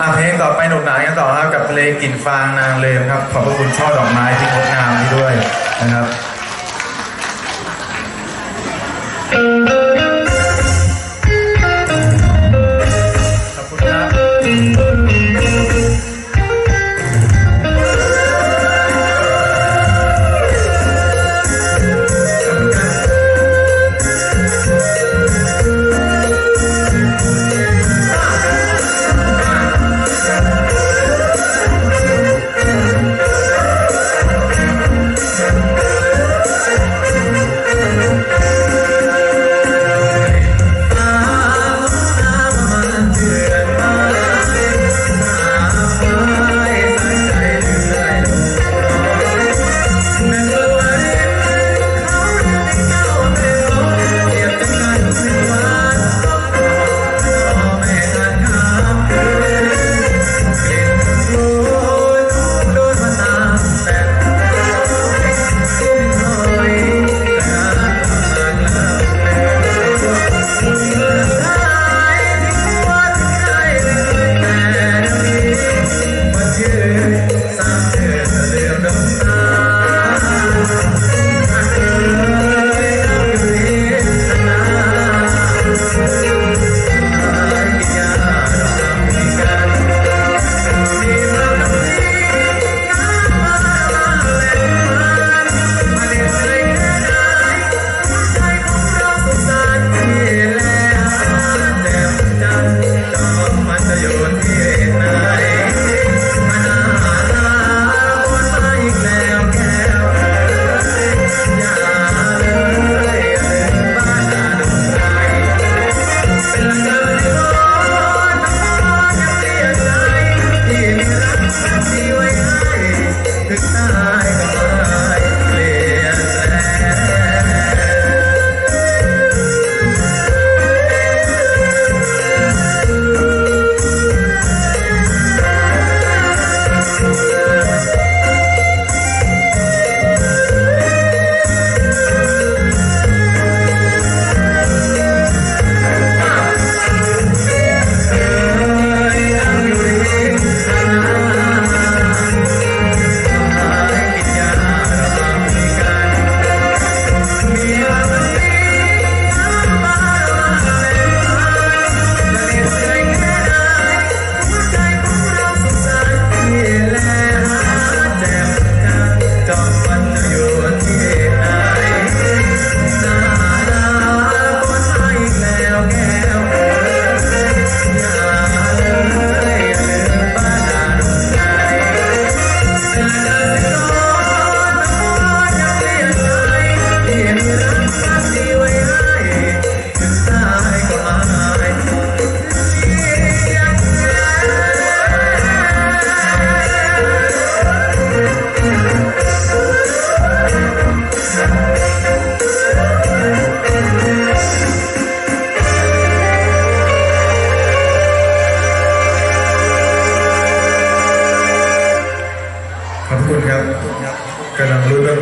อะเพลงต่อไปหนุกหนานกันต่อครับกับเพลงกลิ่นฟางนางเลมครับ ขอบพระคุณช่อดอกไม้ที่งดงามนี้ด้วยนะครับ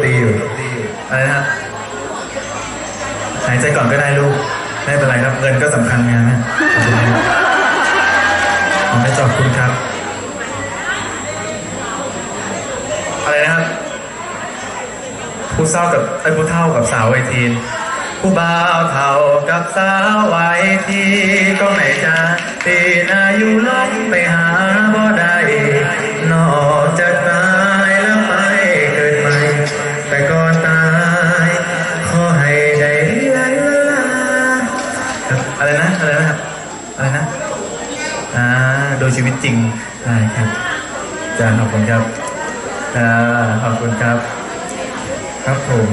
ตีอยู่อะไรนะครับหายใจก่อนก็ได้ลูกไม่เป็นไรครับเงินก็สำคัญงานนะขอบคุณครับผมไม่จอบคุณครับ อะไรนะครับผู้เศร้ากับไอ้ผู้เท่ากับสาวไวทีนผู้บ่าวเท่ากับสาวไวทีก็ไหนจะตีนาอยู่ลงไปหา โดูชีวิตจริงได้ครับอาจารย์ขอบคุณครับจ่าขอบคุณครับ ครับผม